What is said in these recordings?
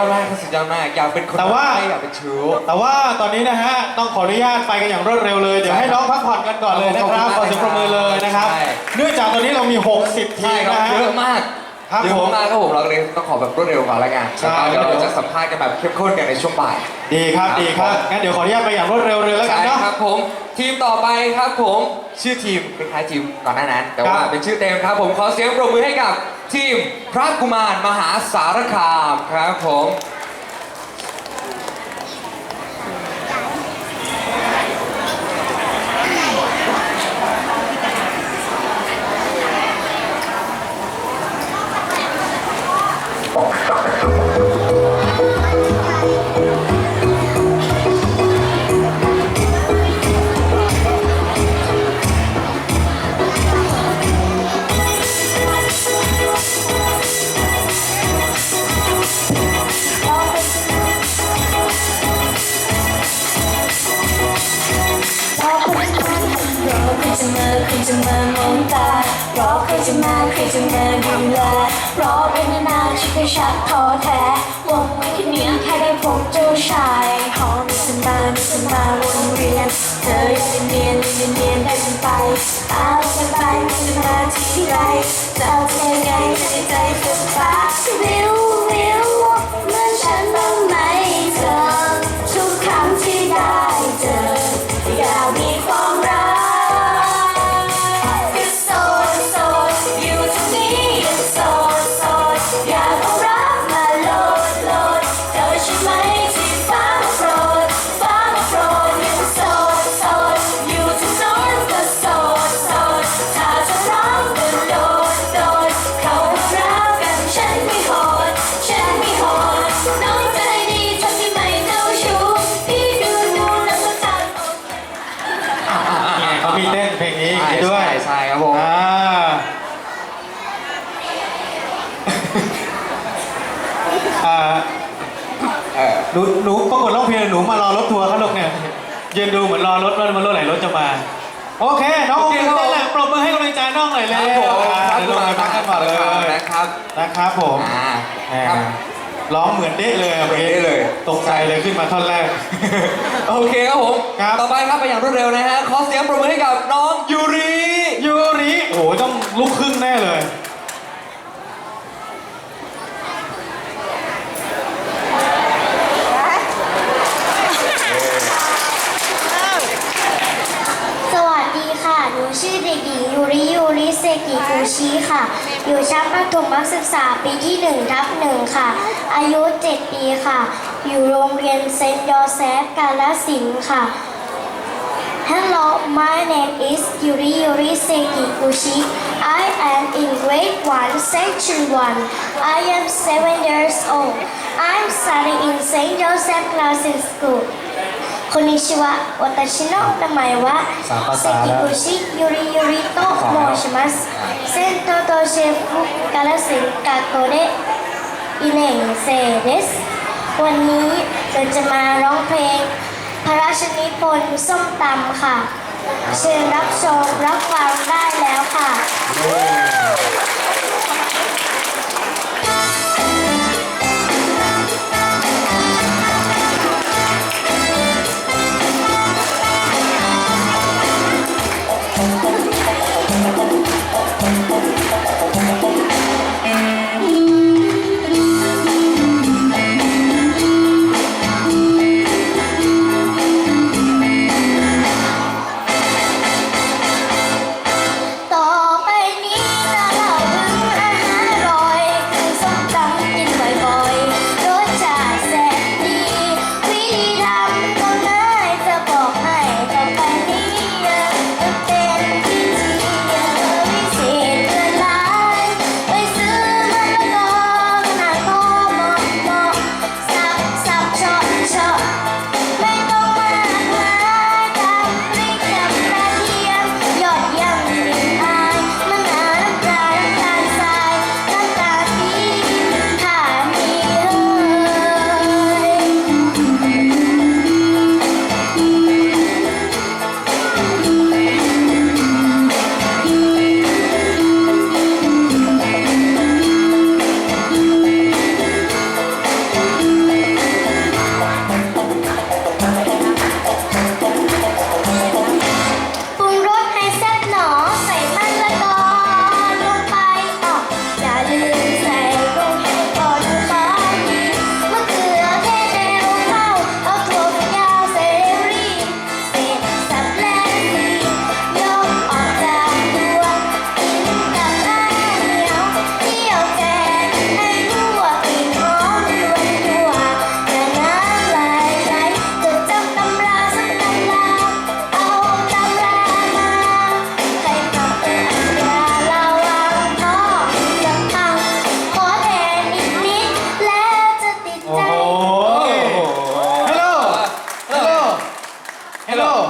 สุดยอดเลยสุดยอดมากครับสุดยอดมากอยากเป็นคนแต่ว่าไม่อยากเป็นชู้ แต่ว่าตอนนี้นะฮะต้องขออนุญาตไปกันอย่างรวดเร็วเลยเดี๋ยวให้น้องพักผ่อนกันก่อนเลยนะครับขขออบคุเสียณงมากปรบมือเลยนะครับ ใช่ เนื่องจากตอนนี้เรามี 60 ทีใช่มครับนะฮะ เยอะมาก ครับเยอะผมมากครับผมเราเลยต้องขอแบบรวดเร็วก่อนละกันใช่แล้วก็เดี๋ยวเราจะสัมภาษณ์กันแบบเข้มข้นกันในช่วงบ่าย ดีครับครับดีครับผมงั้นเดี๋ยวขออนุญาตไปอย่างรวดเร็วเลยแล้วกันใช่เนาะ ครับผมทีมต่อไปครับผมชื่อทีมคล้ายๆทีมก่อนหน้านั้น แต่ว่าครับ เป็นชื่อเต็มครับผมขอเสียงปรบมือให้กับทีมพระกุมารมหาสารคามครับผม นานๆฉันก็ชักท้อแท้หวังไม่คิดนี้แค่ได้พบเจ้าชายหอมสบายไม่สบายวนเวียนเธอยังเนียนเนียนเนียนได้ฉันไปเอาฉันไปไม่จะมาที่ไรจะเอาเธอไงใจใจสุดฟ้าวิว นูหนูปรากฏร้องเพลงหนูมารอรถทัวร์เขาลงเนี่ยยืนดูเหมือนรอรถว่ามันรถไหนรถจะมา โอเค น้องโอเคเต้นแหละปรบมือให้กำลังใจน้องหน่อยคเลยรับผมอ่าพระเดี๋ยวกุลงมารไปมพักหากันก่อนสารเลยคามนะครับนะครับผม อ่าแหมครับ ร้องเหมือนเด้เลยอะมื่อกี้เหมือนเด๊ะเลย ตกใจเลยขึ้นมาท่อนแรก โอเคครับผมครับ ต่อไปครับไปอย่างรวดเร็วนะฮะขอเสียงปรบมือให้กับน้องยูริยูริโอ้โหต้องลุกครึ่งแน่เลย สวัสดีค่ะ หนูชื่อเด็กหญิงยูริยูริเซกิฟู ชิค่ะ อยู่ชั้นประถมศึกษาปีที่1ทับหนึ่งค่ะ อายุ 7 ปีค่ะ อยู่โรงเรียนเซนต์ยอเซฟกาลสินธุ์ค่ะ Hello, my name is Yuri Yuri Sekiguchi. I am in grade 1, section 1. I am 7 years old. I'm studying in St. Joseph Classic School. こんにちは。私の名前はさあパターン関口ゆりゆりと申します。セントドシェフから選学校で2年生です。วันนี้เราจะมาร้องเพลง พระราชนิพนธ์ส้มตำค่ะ เชิญรับชมรับฟังได้แล้วค่ะ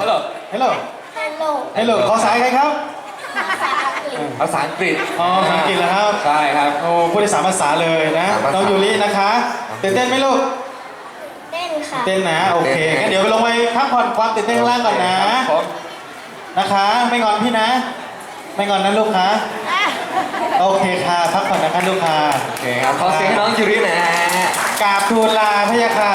Hello Hello Hello Hello ขอสายใครครับ ภาษาอังกฤษภาษาอังกฤษอ๋อภาษาอังกฤษเหรอครับ ใช่ครับ โอ้พูดได้สามภาษาเลยนะน้องยูรินะคะเต้นเต้นไหมลูกเต้นค่ะ เต้นนะ โอเคงั้นเดี๋ยวไปลงไปพักผ่อนความตื่นเต้นล่างก่อนนะ ครันะคะ ไม่งอนพี่นะ ไม่งอนนะลูกนะโอเคค่ะ พักผ่อนนะคะลูกค่ะ โอเคครับขอเสียงน้องยูริหน่อยะกราบทูลลาพะยาค่ะ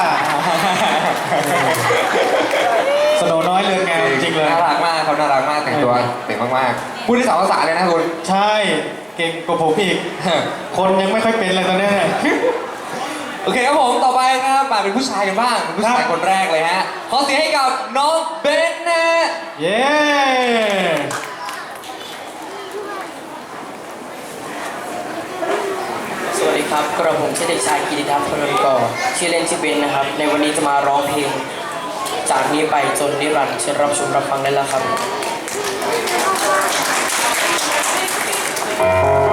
รือนงามจริงเลย น่ารักมากเขาน่ารักมากแต่งตัวเก่งมากๆพูดได้สองภาษาเลยนะคุณ ใช่เก่งกว่าผมอีก คนยังไม่ค่อยเป็นเลยตอนเนี้ยโอเคครับผมต่อไปครับมาเป็นผู้ชายกันบ้างเป็นผู้ชายครับคนแรกเลยฮะขอเสียงให้กับน้องเบนนะฮะเย้สวัสดีครับกระผมชื่อเด็กชายกิติทัศน์พลนกรชื่อเล่นชื่อเบนนะครับ ในวันนี้จะมาร้องเพลง จากนี้ไปจนนิรันดร์เชิญรับชมรับฟังได้แล้วครับ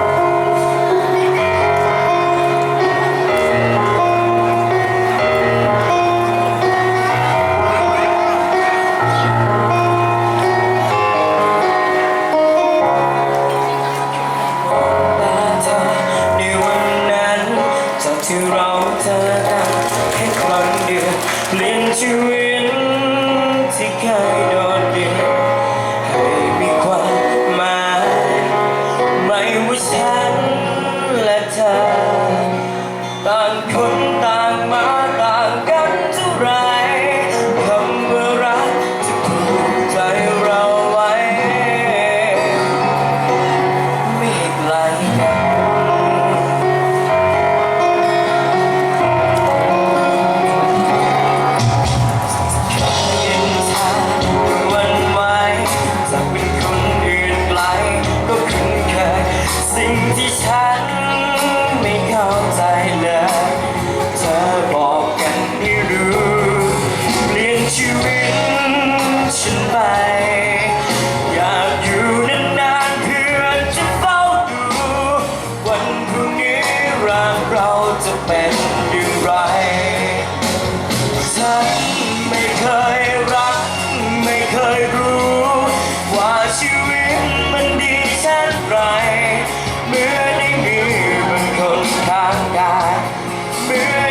เ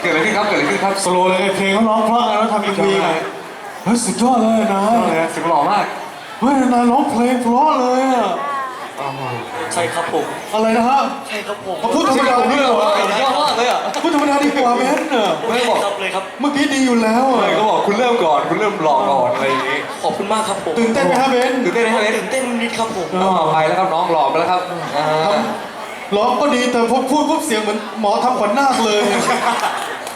เกิดอะไรขึ้นครับเกิดอะไรขึ้นครับสโลว์เลยเพลงเขาร้องเพราะไงแล้วทำอีพีไงเฮ้ยสุดยอดเลยนะเสียงหล่อมากเฮ้ยนายร้องเพลงเพราะเลยอะใช่ครับผมอะไรนะฮะใช่ครับผมมาพูดธรรมดาดีกว่ายอดมากเลยอะพูดธรรมดาดีกว่าเบนเนอะไม่บอกครับเลยครับเมื่อกี้ดีอยู่แล้วอะก็บอกคุณเริ่มก่อนคุณเริ่มหล่อก่อนอะไรอย่างงี้ขอบคุณมากครับผมตื่นเต้นไหมฮะเบนตื่นเต้นไหมครับเบนตื่นเต้นนิดครับผมน้องไปแล้วครับน้องหล่อไปแล้วครับอ่าร้องก็ดีแต่พอพูดปุ๊บเสียงเหมือนหมอทำขวัญนาคเลย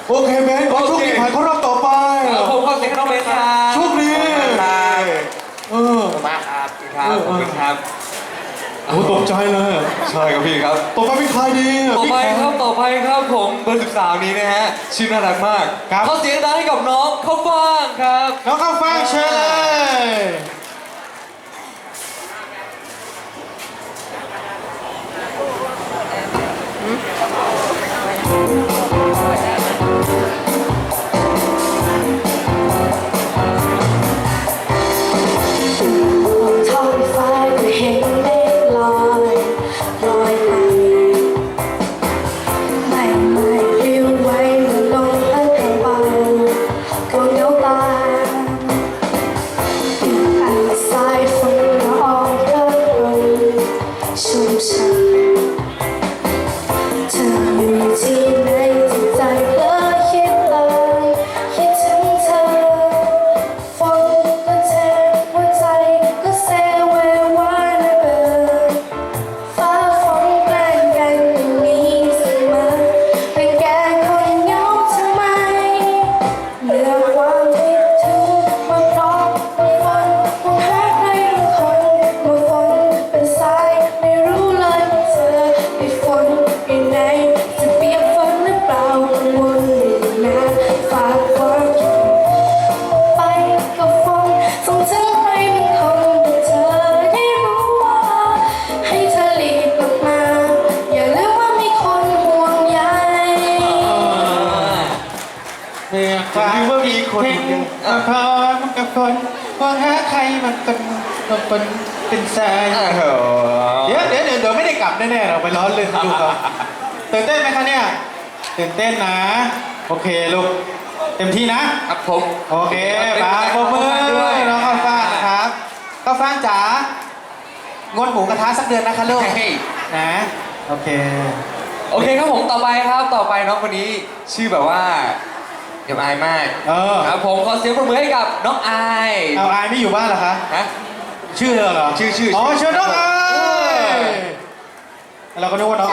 โอเคเบนขอโชคดีผ่านเข้ารอบต่อไปแล้วผมขอเสียงให้น้องเบนครับโชคดีครับเออ มากครับครับขอบคุณครับโอ้ตกใจเลยใช่ครับพี่ครับต่อไปเป็นใครดีอะต่อพี่ไปแขกครับต่อไปครับผมเบอร์สิบสามนี้นะฮะชื่อน่ารักมากครับขอเสียงดังให้กับน้องข้าวฟ่างครับ น้องข้าวฟ่างเชิญเลย เรียกว่ามีคนพอมันกับคนว่าหาใครมันเป็นมันเป็นเป็นสายโอ้โหเดี๋ยวเดี๋ยวเดี๋ยวเดี๋ยวไม่ได้กลับแน่ๆเราไปล้อเล่นลูกเขาตื่นเต้นไหมคะเนี่ยตื่นเต้นนะ โอเคลูกเต็มที่นะครับผมโอเคปาปรบมือด้วยน้องข้าวฟ่างนะครับข้าวฟ่างจ๋างดหมูกระทะสักเดือนนะคะลูกเฮ้ยนะโอเค โอเคครับผมต่อไปครับต่อไปน้องคนนี้ชื่อแบบว่า เดี๋ยวอายมากเออ ครับผมขอเสียงปรบมือให้กับน้องอายเอาอายไม่อยู่บ้านเหรอคะ ฮะ ชื่อเธอเหรอชื่อชื่ออ๋อชื่อชื่อน้องอายเออเราก็นึกว่าน้อง